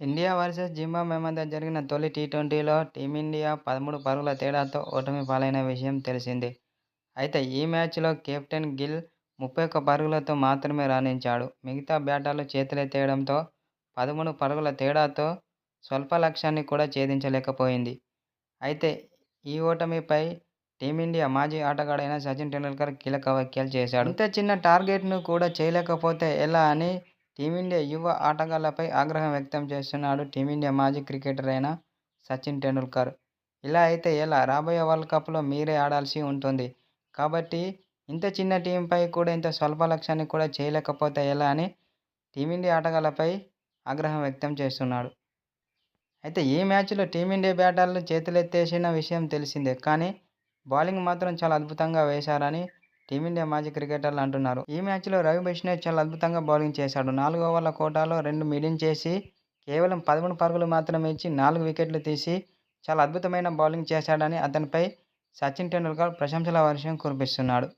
India versus Zimbabwe మధ్య జరిగిన తొలి టీ-ట్వంటీలో టీమిండియా పదమూడు పరుగుల తేడాతో ఓటమి పాలైన విషయం తెలిసిందే. అయితే ఈ మ్యాచ్లో కెప్టెన్ గిల్ ముప్పై ఒక్క పరుగులతో మాత్రమే రాణించాడు. మిగతా బ్యాటర్లు చేతులెత్తేయడంతో పదమూడు పరుగుల తేడాతో స్వల్ప లక్ష్యాన్ని కూడా ఛేదించలేకపోయింది. అయితే ఈ ఓటమిపై టీమిండియా మాజీ ఆటగాడైన సచిన్ టెండూల్కర్ కీలక వ్యాఖ్యలు చేశాడు. ఇంత చిన్న టార్గెట్ను కూడా చేయలేకపోతే ఎలా అని టీమిండియా యువ ఆటగాళ్ళపై ఆగ్రహం వ్యక్తం చేస్తున్నాడు టీమిండియా మాజీ క్రికెటర్ అయిన సచిన్ టెండూల్కర్. ఇలా అయితే ఎలా రాబోయే వరల్డ్ కప్లో మీరే ఆడాల్సి ఉంటుంది. కాబట్టి ఇంత చిన్న టీంపై కూడా ఇంత స్వల్ప లక్ష్యాన్ని కూడా చేయలేకపోతే ఎలా అని టీమిండియా ఆటగాళ్ళపై ఆగ్రహం వ్యక్తం చేస్తున్నాడు. అయితే ఈ మ్యాచ్లో టీమిండియా బ్యాటర్లు చేతులెత్తేసిన విషయం తెలిసిందే. కానీ బౌలింగ్ మాత్రం చాలా అద్భుతంగా వేశారని టీమిండియా మాజీ క్రికెటర్లు అంటున్నారు. ఈ మ్యాచ్లో రవి బిష్ణోయ్ చాలా అద్భుతంగా బౌలింగ్ చేశాడు. నాలుగు ఓవర్ల కోటాలో రెండు మిడిన్ చేసి కేవలం పదమూడు పరుగులు మాత్రమే ఇచ్చి నాలుగు వికెట్లు తీసి చాలా అద్భుతమైన బౌలింగ్ చేశాడని అతనిపై సచిన్ టెండూల్కర్ ప్రశంసల వర్షం కురిపిస్తున్నాడు.